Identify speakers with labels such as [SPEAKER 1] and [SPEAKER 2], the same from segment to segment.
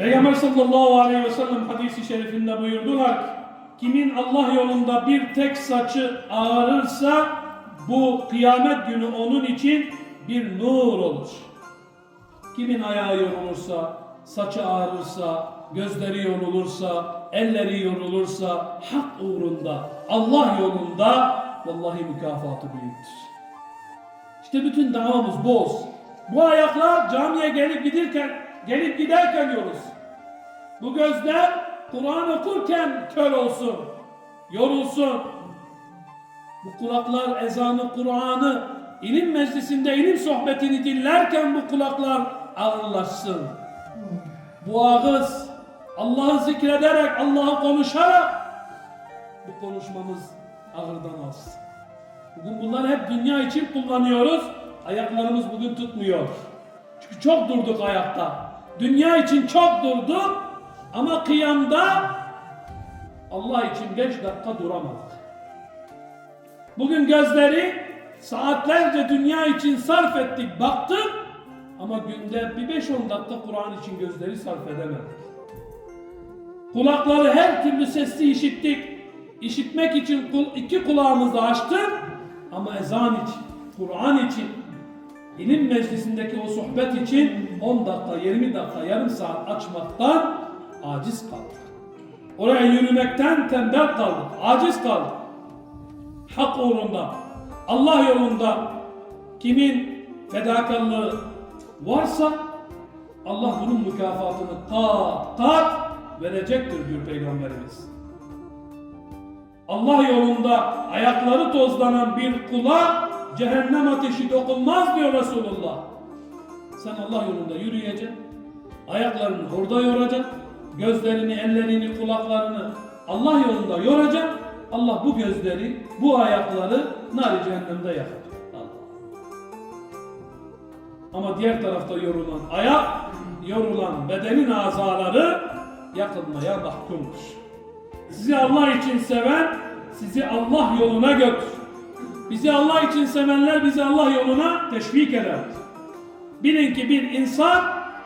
[SPEAKER 1] Peygamber sallallahu aleyhi ve sellem hadisi şerifinde buyurdular ki, kimin Allah yolunda bir tek saçı ağarırsa bu kıyamet günü onun için bir nur olur. Kimin ayağı yorulursa, saçı ağrırsa, gözleri yorulursa, elleri yorulursa, hak uğrunda, Allah yolunda vallahi mükafatı büyüktür. İşte bütün davamız bu olsun. Bu ayaklar camiye gelip giderken, gelip giderken yoruz. Bu gözler Kur'an okurken kör olsun, yorulsun. Bu kulaklar ezanı, Kur'an'ı, ilim meclisinde ilim sohbetini dinlerken bu kulaklar ağırlaşsın. Bu ağız Allah'ı zikrederek, Allah'ı konuşarak bu konuşmamız ağırdan alsın. Bugün bunları hep dünya için kullanıyoruz. Ayaklarımız bugün tutmuyor. Çünkü çok durduk ayakta. Dünya için çok durduk ama kıyamda Allah için beş dakika duramadık. Bugün gözleri saatlerce dünya için sarf ettik, baktık ama günde bir 5-10 dakika Kur'an için gözleri sarf edemedik. Kulakları her türlü sesli işittik. İşitmek için iki kulağımızı açtık ama ezan için, Kur'an için, ilim meclisindeki o sohbet için 10 dakika, 20 dakika, yarım saat açmaktan aciz kaldık. Oraya yürümekten tembel kaldık, aciz kaldık. Hak uğrunda, Allah yolunda kimin fedakarlığı varsa Allah bunun mükafatını kat kat verecektir diyor Peygamberimiz. Allah yolunda ayakları tozlanan bir kula cehennem ateşi dokunmaz diyor Resulullah. Sen Allah yolunda yürüyeceksin. Ayaklarını orada yoracaksın. Gözlerini, ellerini, kulaklarını Allah yolunda yoracaksın. Allah bu gözleri, bu ayakları nar cehennemde yakar. Ama diğer tarafta yorulan ayak, yorulan bedenin azaları yakılmaya mahkumdur. Sizi Allah için seven, sizi Allah yoluna götür. Bizi Allah için sevenler bizi Allah yoluna teşvik eder. Bilin ki bir insan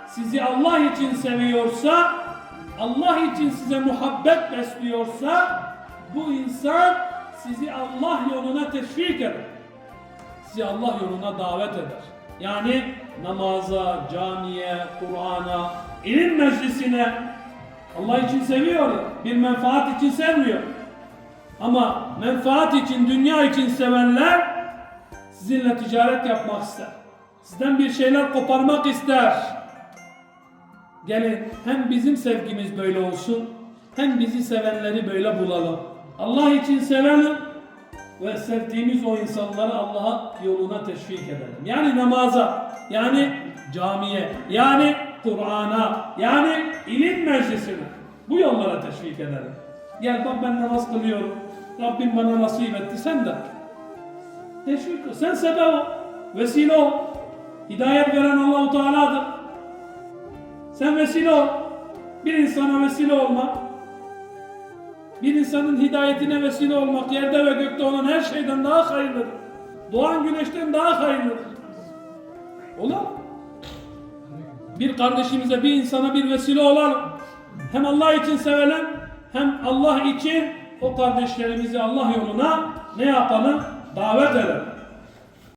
[SPEAKER 1] sizi Allah için seviyorsa, Allah için size muhabbet besliyorsa, bu insan sizi Allah yoluna teşvik eder. Sizi Allah yoluna davet eder. Yani namaza, camiye, Kur'an'a, ilim meclisine Allah için seviyor bir menfaat için sevmiyor. Ama menfaat için, dünya için sevenler sizinle ticaret yapmak ister. Sizden bir şeyler koparmak ister. Gelin hem bizim sevgimiz böyle olsun, hem bizi sevenleri böyle bulalım. Allah için sevelim ve sevdiğimiz o insanları Allah'a yoluna teşvik edelim. Yani namaza, yani camiye, yani Kur'an'a, yani ilim meclisine bu yollara teşvik edelim. Gel bak ben namaz kılıyorum. Rabbim bana nasip etti sen de. Teşvik. Sen sebep ol. Vesile ol. Hidayet veren Allahu Teala'dır. Sen vesile ol. Bir insana vesile olmak, bir insanın hidayetine vesile olmak yerde ve gökte olan her şeyden daha hayırlıdır. Doğan güneşten daha hayırlıdır. Mu? Bir kardeşimize, bir insana bir vesile olalım. Hem Allah için sevelim, hem Allah için o kardeşlerimizi Allah yoluna ne yapalım? Davet edelim.